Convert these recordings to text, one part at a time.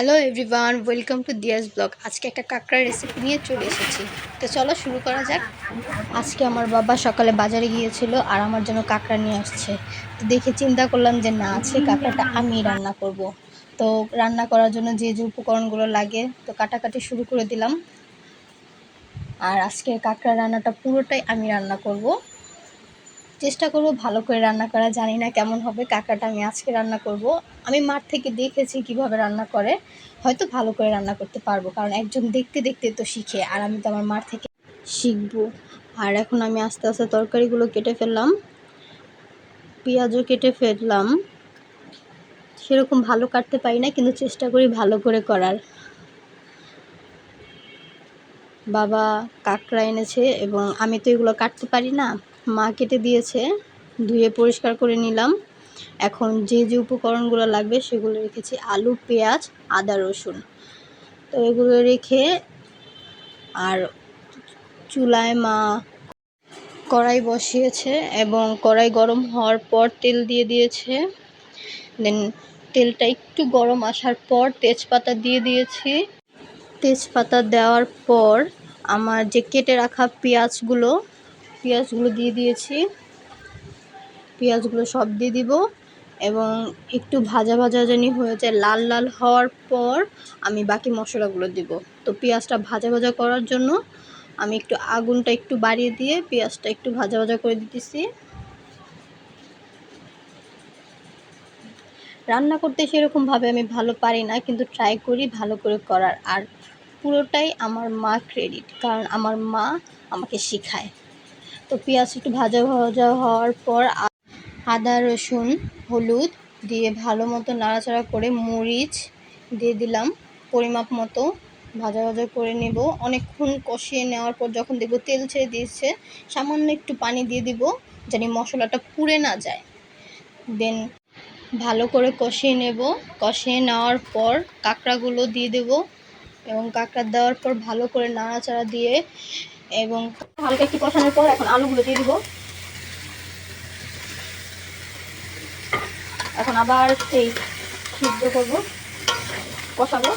Hello everyone, welcome to Diya's blog. আজকে একটা কাঁকড়ার রেসিপি নিয়ে চলে এসেছি। তো চলো শুরু করা যাক। আজকে আমার বাবা সকালে বাজারে গিয়েছিল আর আমার জন্য কাঁকড়া নিয়ে আসছে। তো দেখে চিন্তা করলাম যে, না, আজকে কাঁকড়াটা আমি রান্না করব। তো রান্না করার জন্য যে যে উপকরণগুলো লাগে, তো কাটাকাটি শুরু করে দিলাম। আর আজকে কাঁকড়া রান্নাটা পুরোটাই আমি রান্না করব। চেষ্টা করব ভালো করে রান্না করা। জানি না কেমন হবে, কাকাটা আমি আজকে রান্না করব। আমি মাঠ থেকে দেখেছি কীভাবে রান্না করে, হয়তো ভালো করে রান্না করতে পারব, কারণ একজন দেখতে দেখতে তো শিখে, আর আমি তো আমার মাঠ থেকে শিখব। আর এখন আমি আস্তে আস্তে তরকারিগুলো কেটে ফেললাম, পেঁয়াজও কেটে ফেললাম। সেরকম ভালো কাটতে পারি না, কিন্তু চেষ্টা করি ভালো করে করার। বাবা কাঁকড়া এনেছে, এবং আমি তো এগুলো কাটতে পারি না। মা কেটে দিয়েছে, ধুয়ে পরিষ্কার করে নিলাম। এখন যে যে উপকরণগুলো লাগবে সেগুলো রেখেছি, আলু, পেঁয়াজ, আদা, রসুন। তো এগুলো রেখে আর চুলায় মা কড়াই বসিয়েছে এবং কড়াই গরম হওয়ার পর তেল দিয়ে দিয়েছে। দেন তেলটা একটু গরম আসার পর তেজপাতা দিয়ে দিয়েছি। তেজপাতা দেওয়ার পর আমার যে কেটে রাখা পেঁয়াজগুলো পেঁয়াজগুলো দিয়ে দিয়েছি। পেঁয়াজগুলো সব দিয়ে দিব এবং একটু ভাজা ভাজা জানি হয়ে যায় লাল লাল হওয়ার পর আমি বাকি মশলাগুলো দিব। তো পেঁয়াজটা ভাজা ভাজা করার জন্য আমি একটু আগুনটা একটু বাড়িয়ে দিয়ে পেঁয়াজটা একটু ভাজা ভাজা করে দিতেছি। রান্না করতে সেরকমভাবে আমি ভালো পারি না, কিন্তু ট্রাই করি ভালো করে করার। আর পুরোটাই আমার মা ক্রেডিট কারণ আমার মা আমাকে শেখায়। তো পেঁয়াজ একটু ভাজা ভাজা হওয়ার পর আদা, রসুন, হলুদ দিয়ে ভালো মতো নাড়াচাড়া করে মরিচ দিয়ে দিলাম। পরিমাপ মতো ভাজা ভাজা করে নেব। অনেকক্ষণ কষিয়ে নেওয়ার পর যখন দেখব তেল ছেড়ে দিয়েছে, সামান্য একটু পানি দিয়ে দিব জানি মশলাটা পুড়ে না যায়। দেন ভালো করে কষিয়ে নেব। কষিয়ে নেওয়ার পর কাঁকড়াগুলো দিয়ে দেব এবং কাঁকড়া দেওয়ার পর ভালো করে নাড়াচাড়া দিয়ে এবং হালকা একটু কষানোর পর এখন আলুগুলো দিয়ে দিব। এখন আবার সেই সিদ্ধ করব, কষাবো।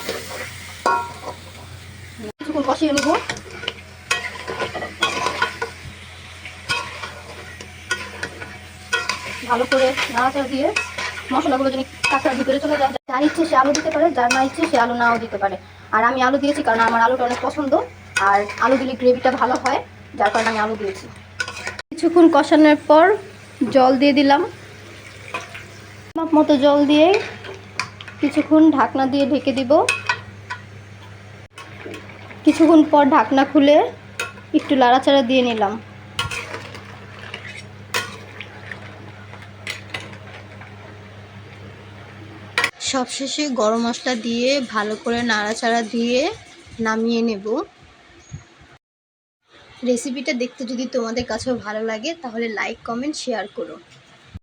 কিছুক্ষণ কষিয়ে নেব। ভালো করে নাড়াচাড়া দিয়ে মশলাগুলো যদি কাঁকড়ার ভিতরে চলে যায়। যার ইচ্ছে সে আলু দিতে পারে, যার না ইচ্ছে সে আলু নাও দিতে পারে। আর আমি আলু দিয়েছি কারণ আমার আলুটা অনেক পছন্দ। আর আলু দিলে গ্রেভিটা ভালো হয়, যার কারণে আমি আলু দিয়েছি। কিছুক্ষণ কষানোর পর জল দিয়ে দিলাম। মাপ মতো জল দিয়ে কিছুক্ষণ ঢাকনা দিয়ে ঢেকে দিব। কিছুক্ষণ পর ঢাকনা খুলে একটু লাড়াচাড়া দিয়ে নিলাম। সবশেষে গরম মশলা দিয়ে ভালো করে নাড়াচাড়া দিয়ে নামিয়ে নেব। রেসিপিটা দেখতে যদি তোমাদের কাছেও ভালো লাগে তাহলে লাইক কমেন্ট শেয়ার করো।